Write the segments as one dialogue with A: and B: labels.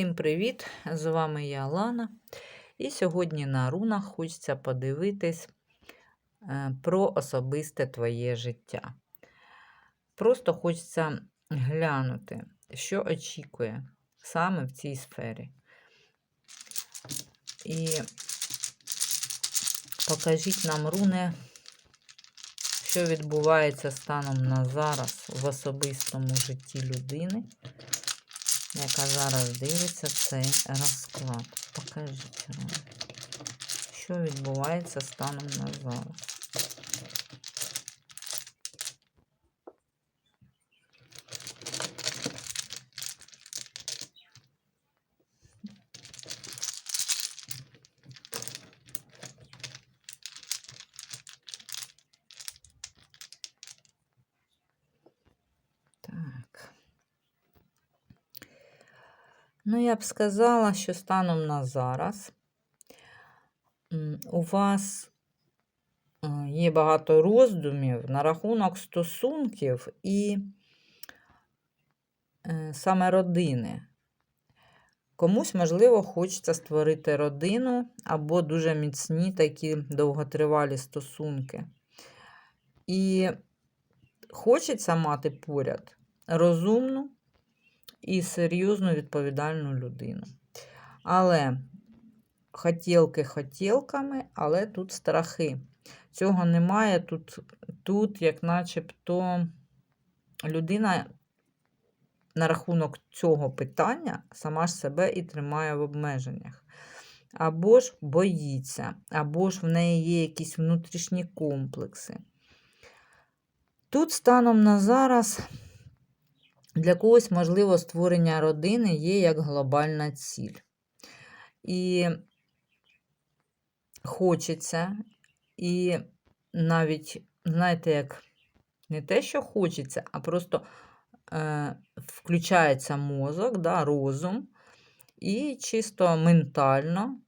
A: Всім привіт! З вами я Лана. І сьогодні на рунах хочеться подивитись е, про особисте твоє життя. Просто хочеться глянути, що очікує саме в цій сфері. І покажіть нам, руни, що відбувається станом на зараз в особистому житті людини яка зараз дивиться цей розклад. Покажіть вам, що відбувається станом на зараз. Так. Ну, я б сказала, що станом на зараз у вас е, є багато роздумів на рахунок стосунків і е, саме родини. Комусь, можливо, хочеться створити родину або дуже міцні такі довготривалі стосунки. І хочеться мати поряд розумну і серйозну відповідальну людину. Але хотілки хотілками, але тут страхи. Цього немає. Тут, тут як начебто, людина на рахунок цього питання сама ж себе і тримає в обмеженнях. Або ж боїться, або ж в неї є якісь внутрішні комплекси. Тут станом на зараз для когось, можливо, створення родини є як глобальна ціль. І хочеться, і навіть, знаєте, як не те, що хочеться, а просто е, включається мозок, да, розум, і чисто ментально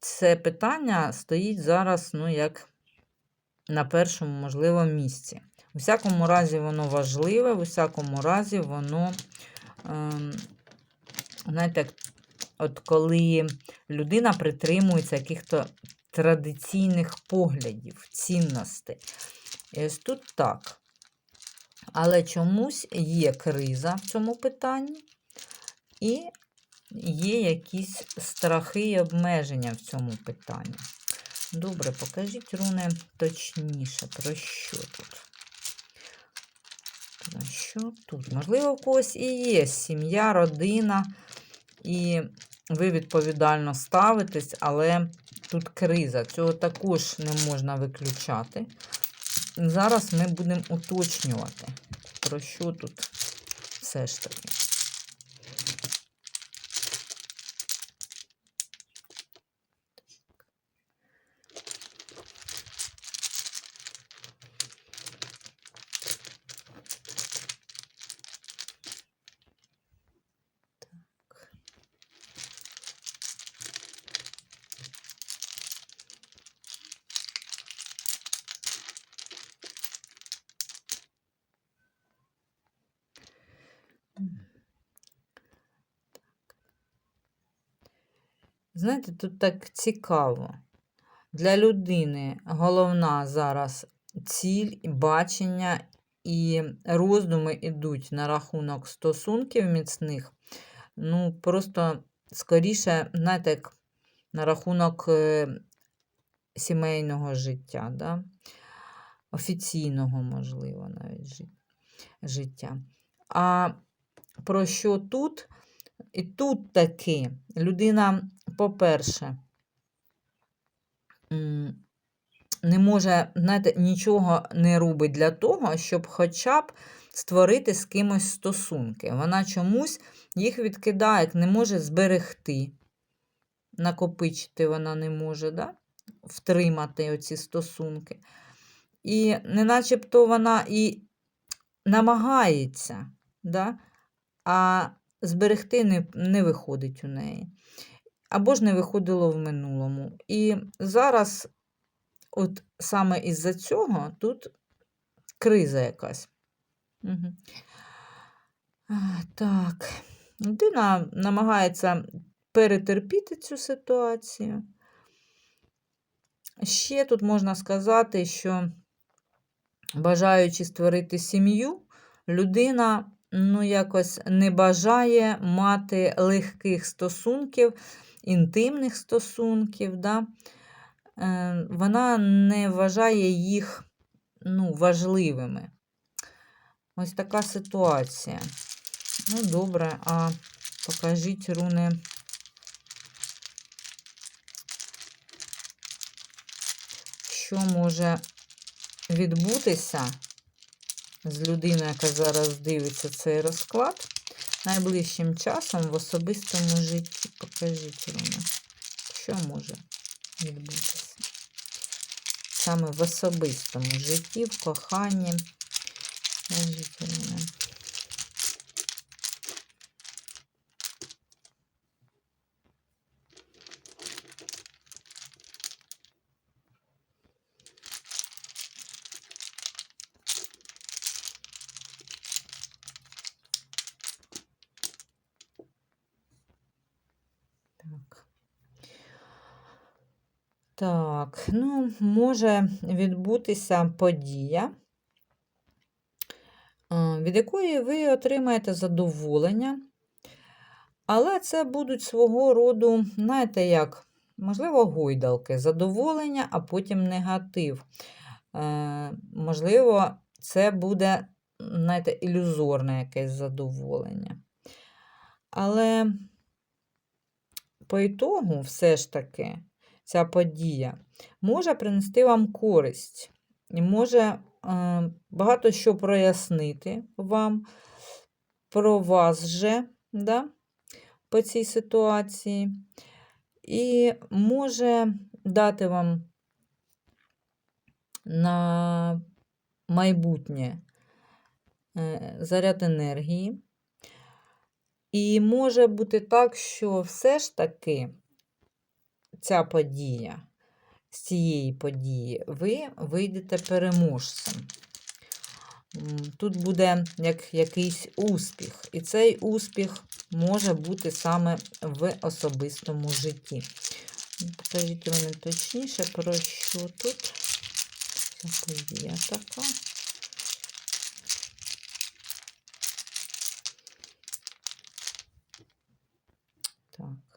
A: це питання стоїть зараз, ну, як на першому, можливо, місці. У всякому разі, воно важливе, в усякому разі, воно, ем, знаєте, от коли людина притримується яких-то традиційних поглядів, цінностей. І ось тут так. Але чомусь є криза в цьому питанні, і є якісь страхи і обмеження в цьому питанні. Добре, покажіть руни точніше, про що тут? Що тут? Можливо, у когось і є сім'я, родина, і ви відповідально ставитесь, але тут криза. Цього також не можна виключати. Зараз ми будемо уточнювати, про що тут все ж таки. Знаєте, тут так цікаво. Для людини головна зараз ціль, бачення і роздуми йдуть на рахунок стосунків міцних. Ну, просто скоріше, знаєте, як на рахунок е, сімейного життя, да? офіційного, можливо, навіть життя. А про що тут? І тут таки людина, по-перше, не може, знаєте, нічого не робить для того, щоб хоча б створити з кимось стосунки. Вона чомусь їх відкидає, не може зберегти, накопичити вона не може, да? втримати оці стосунки. І не начебто вона і намагається, да? а зберегти не, не виходить у неї. Або ж не виходило в минулому. І зараз, от саме із-за цього, тут криза якась. Так, Людина намагається перетерпіти цю ситуацію. Ще тут можна сказати, що бажаючи створити сім'ю, людина ну, якось не бажає мати легких стосунків, інтимних стосунків. Да? Е, Вона не вважає їх ну, важливими. Ось така ситуація. Ну, добре, а покажіть руни. Що може відбутися з людиною, яка зараз дивиться цей розклад, найближчим часом в особистому житті. Покажіть мені, Що може відбутися? Саме в особистому житті, в коханні. Покажіть руни. Так. Так, ну, може відбутися подія, е, від якої ви отримаєте задоволення, але це будуть свого роду, знаєте, як, можливо, гойдалки, задоволення, а потім негатив. Е, Можливо, це буде, знаєте, ілюзорне якесь задоволення. Але по ітогу, все ж таки, ця подія може принести вам користь може е, багато що прояснити вам про вас же, да, по цій ситуації, і може дати вам на майбутнє е, заряд енергії. І може бути так, що все ж таки ця подія, з цієї події, ви вийдете переможцем. Тут буде як якийсь успіх, і цей успіх може бути саме в особистому житті. Покажіть мені точніше, про що тут ця подія така. Так.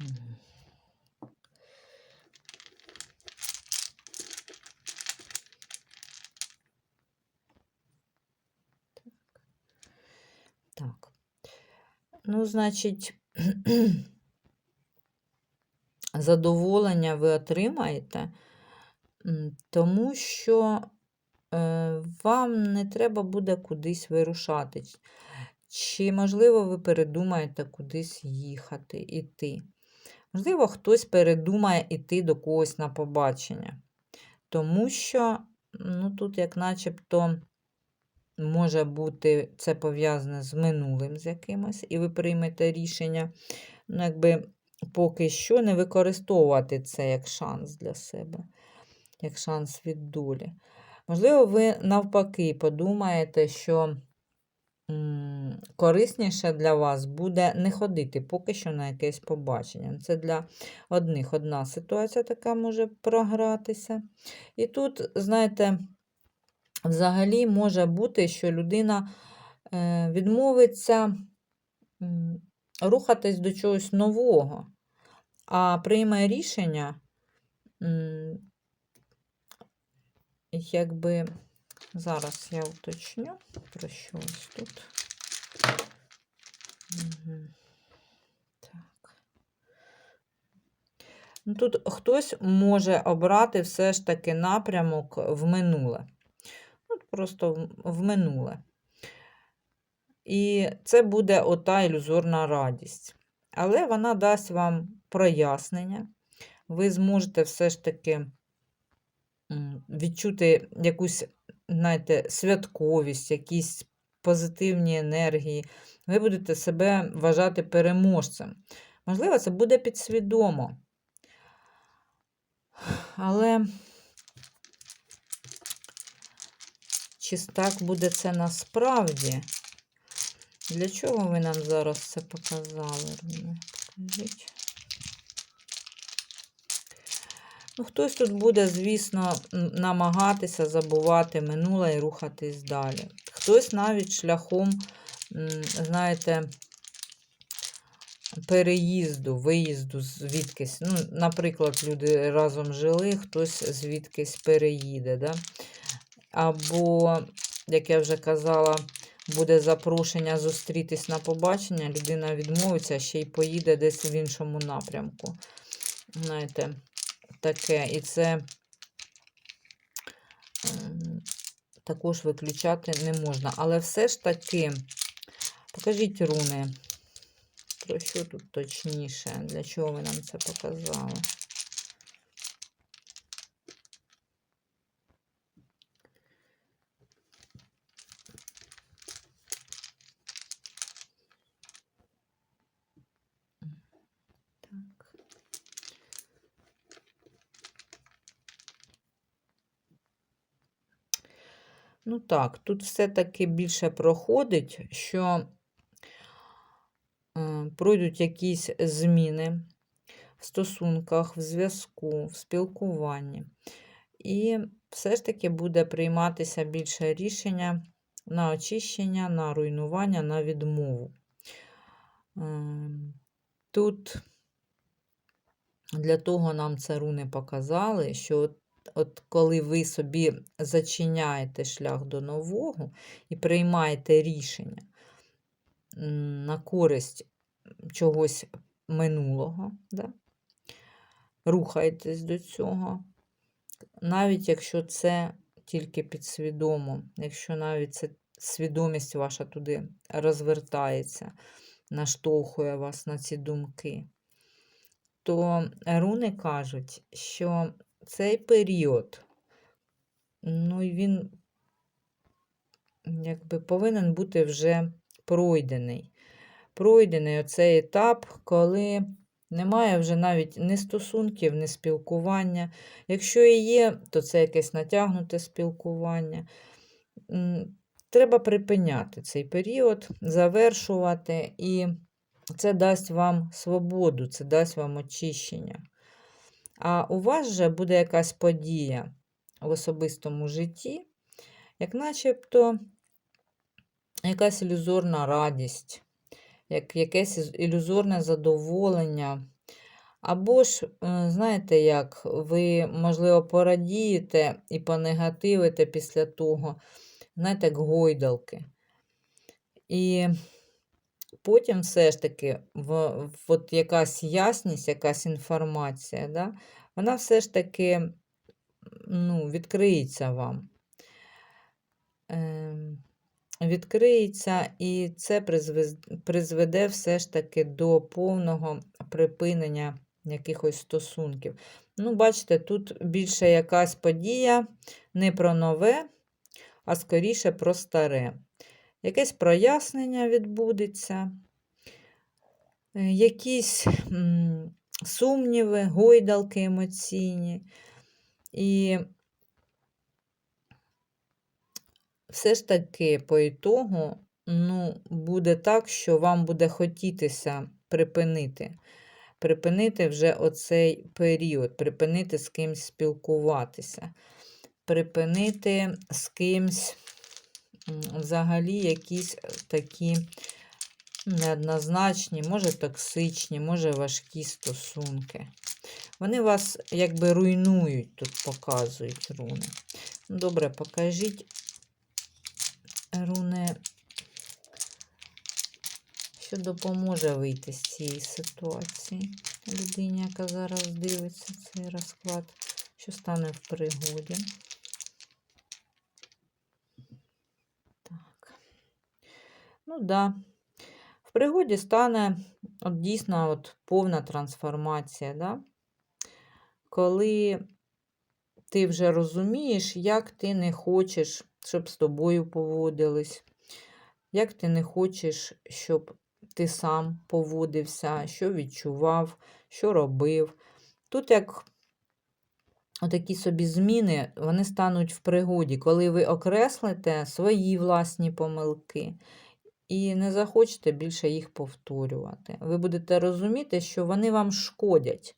A: Мгм. Так. Ну, значить, задоволення ви отримаєте, тому що е, вам не треба буде кудись вирушати. Чи, можливо, ви передумаєте кудись їхати, іти. Можливо, хтось передумає іти до когось на побачення. Тому що, ну, тут, як начебто, може бути це пов'язане з минулим з якимось, і ви приймете рішення, ну, якби поки що не використовувати це як шанс для себе, як шанс від долі. Можливо, ви навпаки подумаєте, що м, корисніше для вас буде не ходити поки що на якесь побачення. Це для одних одна ситуація така може програтися. І тут, знаєте, взагалі може бути, що людина е, відмовиться рухатись до чогось нового, а прийме рішення, якби зараз я уточню, про що ось тут. Ну, Тут хтось може обрати все ж таки напрямок в минуле. Просто в минуле. І це буде ота ілюзорна радість. Але вона дасть вам прояснення. Ви зможете все ж таки відчути якусь, знаєте, святковість, якісь позитивні енергії. ви будете себе вважати переможцем. Можливо, це буде підсвідомо. Але чи так буде це насправді? Для чого ви нам зараз це показали? Ну, хтось тут буде, звісно, намагатися забувати минуле і рухатись далі. Хтось навіть шляхом, знаєте, переїзду, виїзду звідкись. Ну, наприклад, люди разом жили, хтось звідкись переїде. Да? Або, як я вже казала, буде запрошення зустрітись на побачення, людина відмовиться, ще й поїде десь в іншому напрямку. Знаєте, таке. І це ем, також виключати не можна. Але все ж таки, покажіть руни. Про що тут точніше? Для чого ви нам це показали? Ну так, тут все-таки більше проходить, що е, пройдуть якісь зміни в стосунках, в зв'язку, в спілкуванні. І все ж таки буде прийматися більше рішення на очищення, на руйнування, на відмову. Ем, Тут для того нам це руни показали, що от, коли ви собі зачиняєте шлях до нового і приймаєте рішення на користь чогось минулого, да? рухаєтесь до цього, навіть якщо це тільки підсвідомо, якщо навіть це свідомість ваша туди розвертається, наштовхує вас на ці думки, то руни кажуть, що цей період, ну, і він якби повинен бути вже пройдений. Пройдений оцей етап, коли немає вже навіть ні стосунків, ні спілкування. Якщо і є, то це якесь натягнуте спілкування. Треба припиняти цей період, завершувати, і це дасть вам свободу, це дасть вам очищення. А у вас же буде якась подія в особистому житті, як начебто якась ілюзорна радість, як якесь ілюзорне задоволення. Або ж, е, знаєте, як ви, можливо, порадієте і понегативите після того, знаєте, як гойдалки. І потім все ж таки в, от якась ясність, якась інформація, да, вона все ж таки ну, відкриється вам. Ем, відкриється, і це призведе все ж таки до повного припинення якихось стосунків. Ну, бачите, тут більше якась подія не про нове, а скоріше про старе. Якесь прояснення відбудеться, е, якісь сумніви, гойдалки емоційні. І все ж таки, по ітогу, ну, буде так, що вам буде хотітися припинити. Припинити вже оцей період, припинити з кимсь спілкуватися, припинити з кимсь взагалі якісь е, такі неоднозначні, може токсичні, може важкі стосунки. Вони вас якби руйнують, тут показують руни. Ну, Добре, покажіть руни, що допоможе вийти з цієї ситуації. Людині, яка зараз дивиться цей розклад, що стане в пригоді. Ну. Да. В пригоді стане от дійсно от повна трансформація, да? коли ти вже розумієш, як ти не хочеш, щоб з тобою поводились. як ти не хочеш, щоб ти сам поводився, що відчував, що робив. Тут як отакі собі зміни, вони стануть в пригоді, коли ви окреслите свої власні помилки і не захочете більше їх повторювати. Ви будете розуміти, що вони вам шкодять.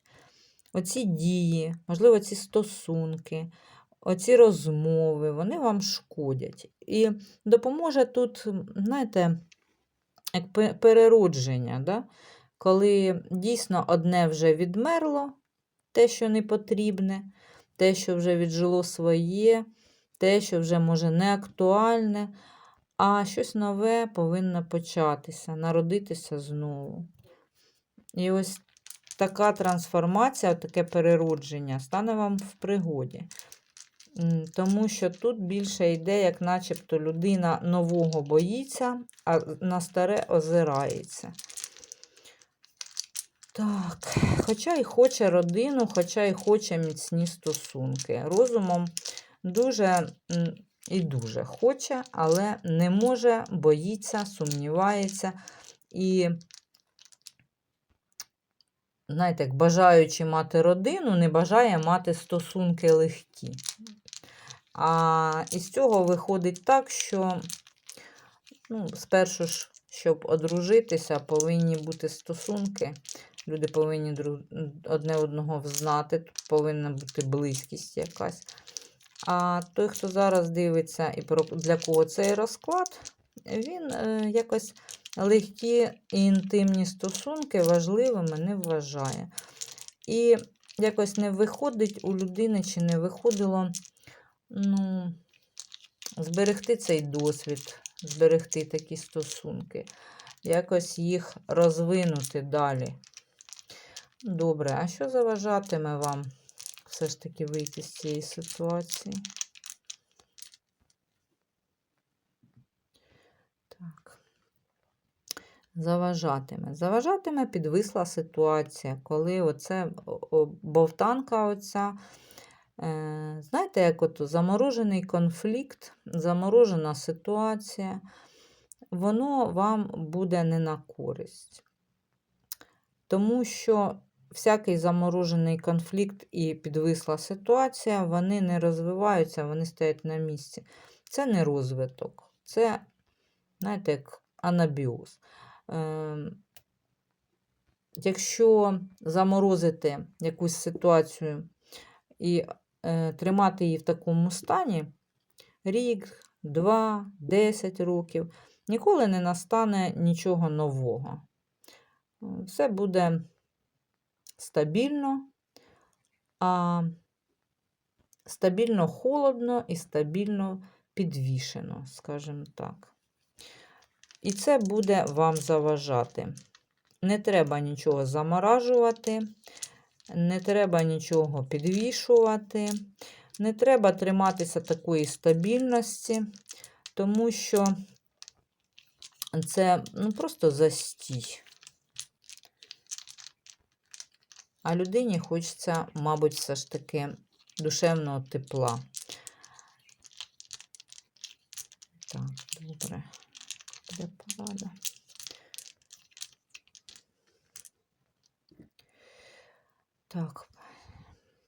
A: Оці дії, можливо, ці стосунки, оці розмови, вони вам шкодять. І допоможе тут, знаєте, як переродження, да? коли дійсно одне вже відмерло, те, що не потрібне, те, що вже віджило своє, те, що вже може не актуальне, а щось нове повинно початися, народитися знову. І ось така трансформація, таке переродження стане вам в пригоді. Тому що тут більше йде, як начебто людина нового боїться, а на старе озирається. Так, хоча й хоче родину, хоча й хоче міцні стосунки. Розумом дуже і дуже хоче, але не може, боїться, сумнівається і, знаєте, бажаючи мати родину, не бажає мати стосунки легкі. А із цього виходить так, що ну, спершу ж, щоб одружитися, повинні бути стосунки. Люди повинні одне одного взнати, тут повинна бути близькість якась. А той, хто зараз дивиться і для кого цей розклад, він е, якось легкі і інтимні стосунки важливими не вважає. І якось не виходить у людини, чи не виходило ну, зберегти цей досвід, зберегти такі стосунки, якось їх розвинути далі. Добре, а що заважатиме вам все ж таки вийти з цієї ситуації? Так. Заважатиме. Заважатиме підвисла ситуація, коли оце бовтанка оця. Е, знаєте, як от заморожений конфлікт, заморожена ситуація, воно вам буде не на користь. Тому що всякий заморожений конфлікт і підвисла ситуація, вони не розвиваються, вони стоять на місці. Це не розвиток, це, знаєте, як анабіоз. Ем, Якщо заморозити якусь ситуацію і е, тримати її в такому стані, рік, два, десять років, ніколи не настане нічого нового. Все буде стабільно, а стабільно холодно і стабільно підвішено, скажімо так. І це буде вам заважати. Не треба нічого заморажувати, не треба нічого підвішувати, не треба триматися такої стабільності, тому що це ну, просто застій. А людині хочеться, мабуть, все ж таки душевного тепла. Так, добре. Буде порада. Так,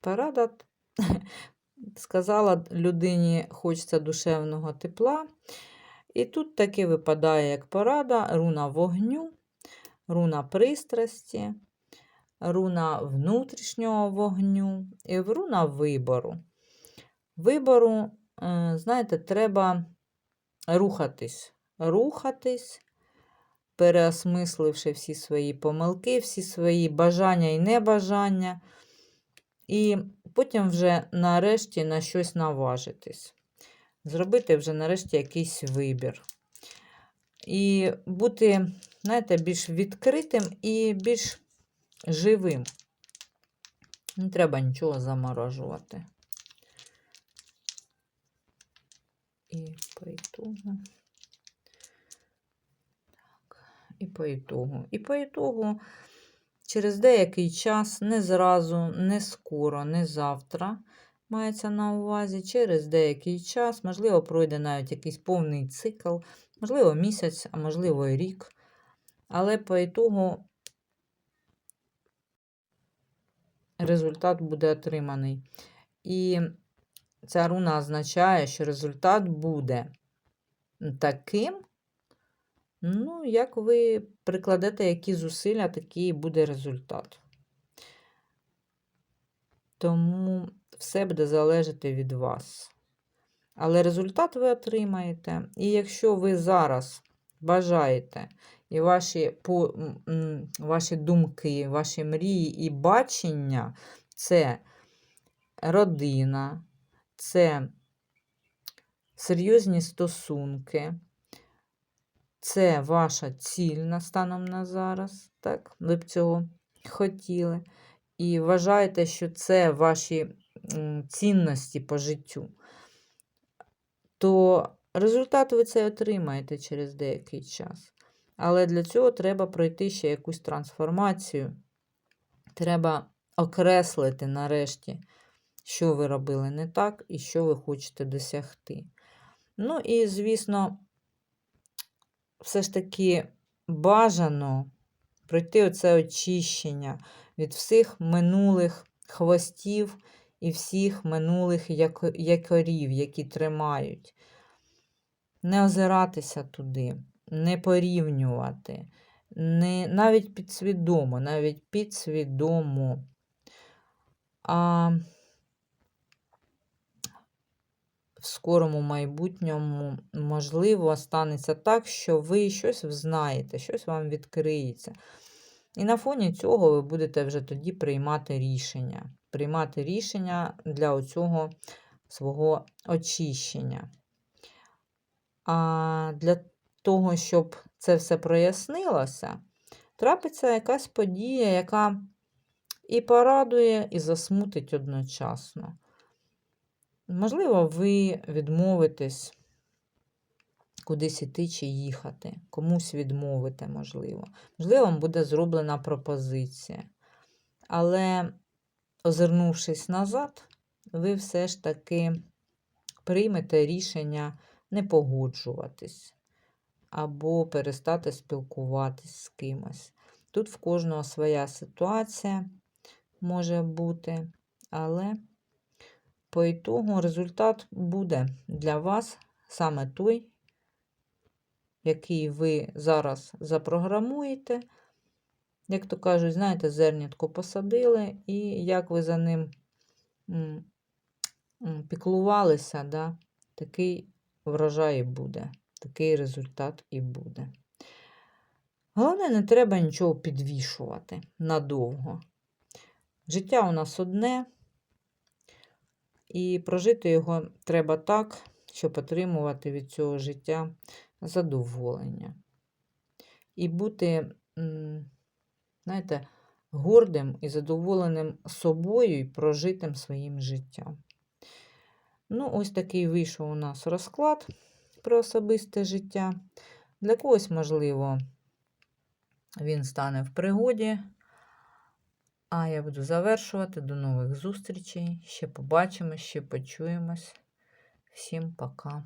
A: порада сказала людині хочеться душевного тепла. І тут таки випадає як порада руна вогню, руна пристрасті, руна внутрішнього вогню і руна вибору. Вибору, е, знаєте, треба рухатись. Рухатись, переосмисливши всі свої помилки, всі свої бажання і небажання. І потім вже нарешті на щось наважитись. Зробити вже нарешті якийсь вибір. І бути, знаєте, більш відкритим і більш живим. Не треба нічого заморожувати. І по ітогу. Так, і по ітогу. І по ітогу через деякий час, не зразу, не скоро, не завтра, мається на увазі, через деякий час, можливо, пройде навіть якийсь повний цикл, можливо, місяць, а можливо, і рік. Але по ітогу результат буде отриманий. І ця руна означає, що результат буде таким, ну, як ви прикладете які зусилля, такий буде результат. Тому все буде залежати від вас. Але результат ви отримаєте. І якщо ви зараз бажаєте, і ваші, по, ваші думки, ваші мрії і бачення це родина, це серйозні стосунки, це ваша ціль на станом на зараз, так? Ви б цього хотіли. І вважаєте, що це ваші цінності по життю, то результат ви це отримаєте через деякий час. Але для цього треба пройти ще якусь трансформацію. Треба окреслити нарешті, що ви робили не так і що ви хочете досягти. Ну і, звісно, все ж таки бажано пройти оце очищення від всіх минулих хвостів і всіх минулих якорів, які тримають. Не озиратися туди, не порівнювати, не, навіть підсвідомо, навіть підсвідомо. А в скорому майбутньому, можливо, станеться так, що ви щось взнаєте, щось вам відкриється. І на фоні цього ви будете вже тоді приймати рішення. Приймати рішення для оцього свого очищення. А для того, щоб це все прояснилося, трапиться якась подія, яка і порадує, і засмутить одночасно. Можливо, ви відмовитесь кудись іти чи їхати, комусь відмовите, можливо. Можливо, вам буде зроблена пропозиція. Але, озирнувшись назад, ви все ж таки приймете рішення не погоджуватись або перестати спілкуватись з кимось. Тут в кожного своя ситуація може бути, але по ітогу результат буде для вас саме той, який ви зараз запрограмуєте. Як то кажуть, знаєте, зернятко посадили, і як ви за ним піклувалися, да, такий врожай буде, такий результат і буде. Головне, не треба нічого підвішувати надовго. Життя у нас одне, і прожити його треба так, щоб отримувати від цього життя задоволення. І бути, знаєте, гордим і задоволеним собою і прожитим своїм життям. Ну, ось такий вийшов у нас розклад про особисте життя. Для когось, можливо, він стане в пригоді. А я буду завершувати. До нових зустрічей. Ще побачимось, ще почуємось. Всім пока.